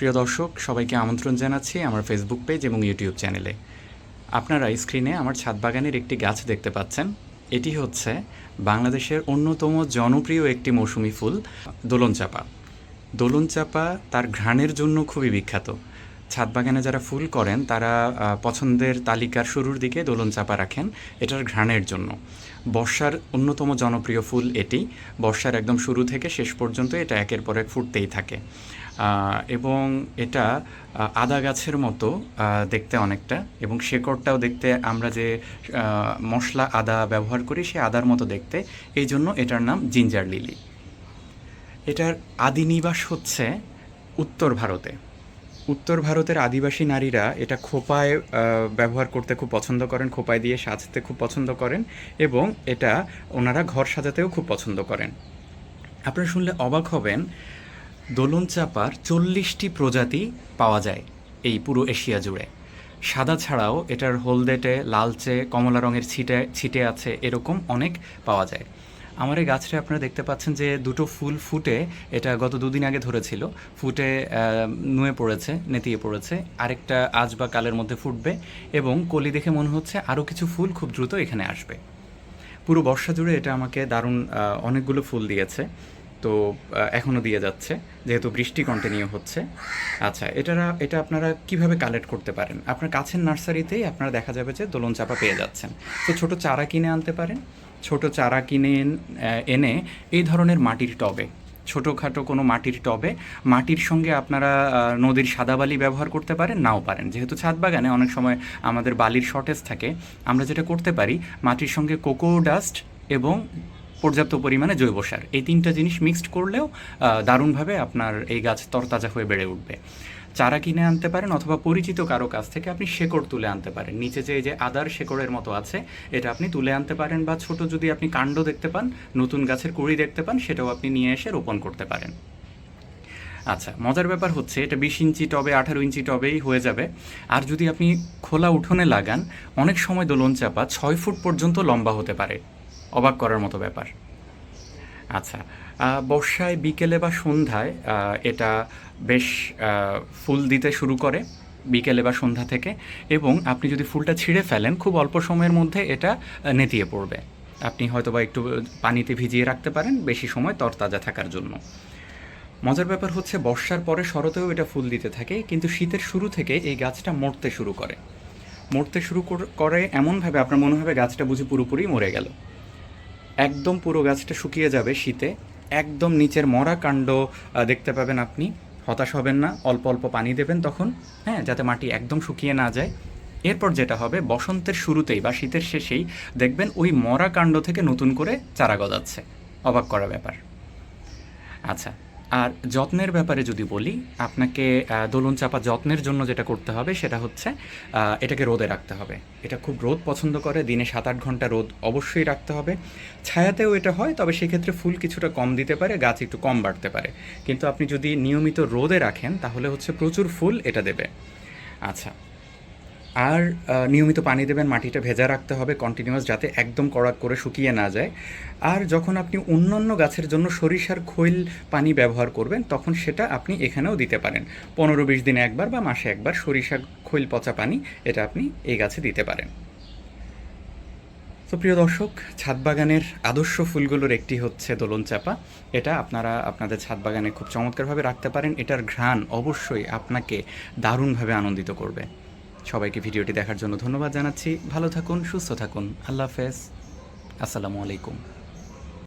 প্রিয় দর্শক, সবাইকে আমন্ত্রণ জানাচ্ছি আমার ফেসবুক পেজ এবং ইউটিউব চ্যানেলে আপনারা স্ক্রিনে আমার ছাদ বাগানের একটি গাছ দেখতে পাচ্ছেন। এটি হচ্ছে বাংলাদেশের অন্যতম জনপ্রিয় একটি মৌসুমি ফুল, দোলন চাপা। দোলন চাপা তার ঘ্রাণের জন্য খুবই বিখ্যাত। ছাদ বাগানে যারা ফুল করেন, তারা পছন্দের তালিকার শুরুর দিকে দোলন চাপা রাখেন, এটার ঘ্রাণের জন্য। বর্ষার অন্যতম জনপ্রিয় ফুল এটি। বর্ষার একদম শুরু থেকে শেষ পর্যন্ত এটা একের পর এক ফুটতেই থাকে। এবং এটা আদা গাছের মতো দেখতে অনেকটা, এবং শেকড়টাও দেখতে আমরা যে মশলা আদা ব্যবহার করি সে আদার মতো দেখতে, এই জন্য এটার নাম জিঞ্জার লিলি। এটার আদি নিবাস হচ্ছে উত্তর ভারতে। উত্তর ভারতের আদিবাসী নারীরা এটা খোপায় ব্যবহার করতে খুব পছন্দ করেন, খোপায় দিয়ে সাজতে খুব পছন্দ করেন, এবং এটা ওনারা ঘর সাজাতেও খুব পছন্দ করেন। আপনারা শুনলে অবাক হবেন দোলন চাপার চল্লিশটি প্রজাতি পাওয়া যায় এই পুরো এশিয়া জুড়ে। সাদা ছাড়াও এটার হলদেটে, লালচে, কমলা রঙের ছিটে ছিটে আছে এরকম অনেক পাওয়া যায়। আমার এই গাছটা আপনারা দেখতে পাচ্ছেন যে দুটো ফুল ফুটে, এটা গত দুদিন আগে ধরেছিল, ফুটে নুয়ে পড়েছে, নেতিয়ে পড়েছে, আরেকটা আজ বা কালের মধ্যে ফুটবে এবং কলি দেখে মনে হচ্ছে আরও কিছু ফুল খুব দ্রুত এখানে আসবে। পুরো বর্ষা জুড়ে এটা আমাকে দারুণ অনেকগুলো ফুল দিয়েছে। তো এখনও দিয়ে যাচ্ছে, যেহেতু বৃষ্টি কন্টিনিউ হচ্ছে। আচ্ছা এটারা, এটা আপনারা কীভাবে কালেক্ট করতে পারেন? আপনার কাছের নার্সারিতেই আপনারা দেখা যাবে যে দোলন চাপা পেয়ে যাচ্ছেন। তো ছোট চারা কিনে আনতে পারেন। ছোট চারা কিনে এন- এনে এই ধরনের মাটির টবে, ছোটোখাটো কোনো মাটির টবে, মাটির সঙ্গে আপনারা নদীর সাদা বালি ব্যবহার করতে পারেন, নাও পারেন। যেহেতু ছাদ বাগানে অনেক সময় আমাদের বালির শর্টেজ থাকে, আমরা যেটা করতে পারি, মাটির সঙ্গে কোকো ডাস্ট এবং পর্যাপ্ত পরিমাণে জৈব সার। এই তিনটা জিনিস মিক্সড করলেও দারুণভাবে আপনার এই গাছ তরতাজা হয়ে বেড়ে উঠবে। চারা কিনে আনতে পারেন অথবা পরিচিত কারও কাছ থেকে আপনি শেকড় তুলে আনতে পারেন। নিচে যে যে আদার শেকড়ের মতো আছে, এটা আপনি তুলে আনতে পারেন বা ছোট যদি আপনি কাণ্ড দেখতে পান, নতুন গাছের কুড়ি দেখতে পান, সেটাও আপনি নিয়ে এসে রোপণ করতে পারেন। আচ্ছা মজার ব্যাপার হচ্ছে, এটা বিশ ইঞ্চি টবে, আঠারো ইঞ্চি টবেই হয়ে যাবে। আর যদি আপনি খোলা উঠোনে লাগান, অনেক সময় দোলন চাপা ছয় ফুট পর্যন্ত লম্বা হতে পারে। অবাক করার মতো ব্যাপার। আচ্ছা বর্ষায় বিকেলে বা সন্ধ্যায় এটা বেশ ফুল দিতে শুরু করে বিকেলে বা সন্ধ্যা থেকে এবং আপনি যদি ফুলটা ছিঁড়ে ফেলেন, খুব অল্প সময়ের মধ্যে এটা নেতিয়ে পড়বে। আপনি হয়তো বা একটু পানিতে ভিজিয়ে রাখতে পারেন, বেশি সময় তরতাজা থাকার জন্য। মজার ব্যাপার হচ্ছে বর্ষার পরে শরতেও এটা ফুল দিতে থাকে, কিন্তু শীতের শুরু থেকে এই গাছটা মরতে শুরু করে। মরতে শুরু কর- এমনভাবে আপনার মনে হবে গাছটা বুঝি পুরোপুরি মরে গেল। একদম পুরো গাছটা শুকিয়ে যাবে শীতে। একদম নিচের মরা কাণ্ড দেখতে পাবেন আপনি। হতাশ হবেন না, অল্প অল্প পানি দেবেন তখন হ্যাঁ যাতে মাটি একদম শুকিয়ে না যায়। এরপর যেটা হবে, বসন্তের শুরুতেই বা শীতের শেষেই দেখবেন ওই মরা কাণ্ড থেকে নতুন করে চারা গজাচ্ছে। অবাক করা ব্যাপার। আচ্ছা আর যত্নের ব্যাপারে যদি বলি, আপনাকে দোলন চাপা যত্নের জন্য যেটা করতে হবে সেটা হচ্ছে এটাকে রোদে রাখতে হবে। এটা খুব রোদ পছন্দ করে, দিনে সাত আট ঘণ্টা রোদ অবশ্যই রাখতে হবে। ছায়াতেও এটা হয়, তবে সেক্ষেত্রে ফুল কিছুটা কম দিতে পারে, গাছ একটু কম বাড়তে পারে। কিন্তু আপনি যদি নিয়মিত রোদে রাখেন, তাহলে হচ্ছে প্রচুর ফুল এটা দেবে। আচ্ছা আর নিয়মিত পানি দেবেন, মাটিটা ভেজা রাখতে হবে কন্টিনিউয়াস যাতে একদম কড়াক করে শুকিয়ে না যায়। আর যখন আপনি অন্যান্য গাছের জন্য সরিষার খৈল পানি ব্যবহার করবেন, তখন সেটা আপনি এখানেও দিতে পারেন। পনেরো বিশ দিনে একবার বা মাসে একবার সরিষা খৈল পচা পানি, এটা আপনি এই গাছে দিতে পারেন। তো প্রিয় দর্শক, ছাদ বাগানের আদর্শ ফুলগুলোর একটি হচ্ছে দোলন চাপা। এটা আপনারা আপনাদের ছাদ বাগানে খুব চমৎকারভাবে রাখতে পারেন। এটার ঘ্রাণ অবশ্যই আপনাকে দারুণভাবে আনন্দিত করবে। সবাইকে ভিডিওটি দেখার জন্য ধন্যবাদ জানাচ্ছি। ভালো থাকুন সুস্থ থাকুন। আল্লাহ হাফেজ। আসসালামু আলাইকুম।